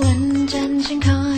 Vẫn 可